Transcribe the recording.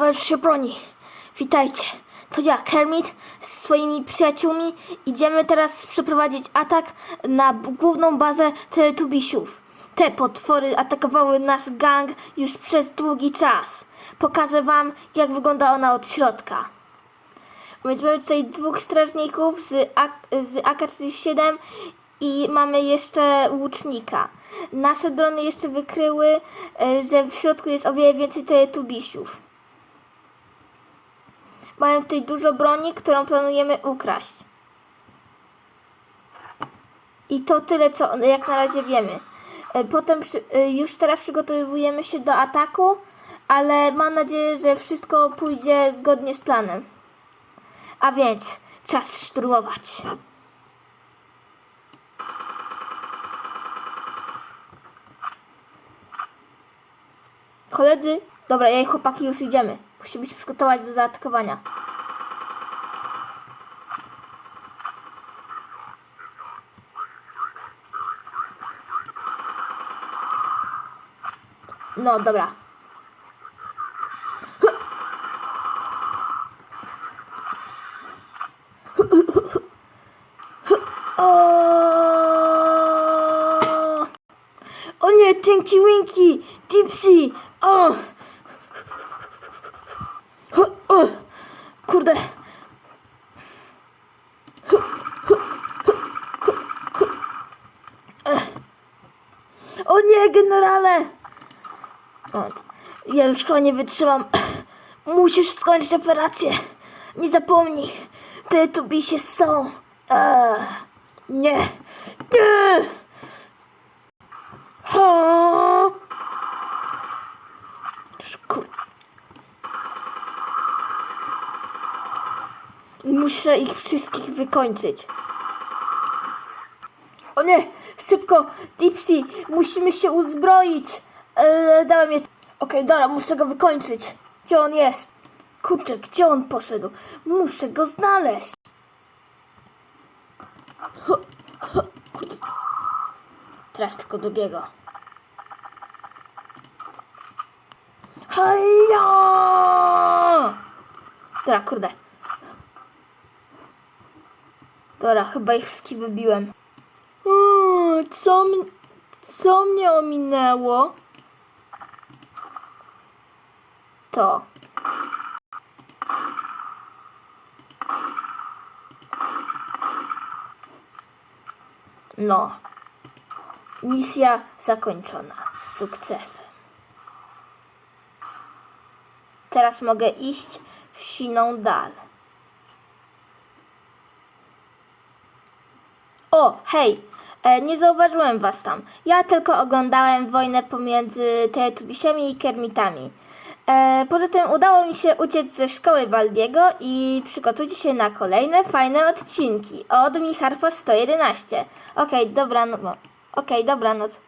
towarzysz się broni. Witajcie. To ja, Kermit, z swoimi przyjaciółmi idziemy teraz przeprowadzić atak na główną bazę Teletubisiów. Te potwory atakowały nasz gang już przez długi czas. Pokażę wam, jak wygląda ona od środka. Więc mamy tutaj dwóch strażników z, z AK-47 i mamy jeszcze łucznika. Nasze drony jeszcze wykryły, e, że w środku jest o wiele więcej teletubisiów. Mają tutaj dużo broni, którą planujemy ukraść. I to tyle, co jak na razie wiemy. E, Potem e, już teraz przygotowujemy się do ataku, ale mam nadzieję, że wszystko pójdzie zgodnie z planem. A więc czas szturmować. Koledzy, dobra, ja i chłopaki już idziemy. Musimy się przygotować do zaatakowania. No, dobra. O, nie, Tinky Winky, Dipsy, o! O, o, kurde. O nie, generale! Ja już chyba nie wytrzymam. Musisz skończyć operację. Nie zapomnij. Te tubisie są. Eee, nie. Nie. O! Szkur... Muszę ich wszystkich wykończyć. O nie! Szybko! Dipsy! Musimy się uzbroić! Eee, dałem mnie... Okej, dobra, muszę go wykończyć. Gdzie on jest? Kurczę, gdzie on poszedł? Muszę go znaleźć. Ho. Teraz tylko drugiego. Haja! Dobra, kurde. Dobra, chyba ich wszystkich wybiłem. Mm, Co, co mnie ominęło? To. No. Misja zakończona. Sukcesem. Teraz mogę iść w siną O, hej! E, nie zauważyłem was tam. Ja tylko oglądałem wojnę pomiędzy Teletubisiami i Kermitami. E, poza tym udało mi się uciec ze szkoły Waldiego i przygotujcie się na kolejne fajne odcinki od Micharpo 111. Okej, dobranoc. Okej, dobranoc.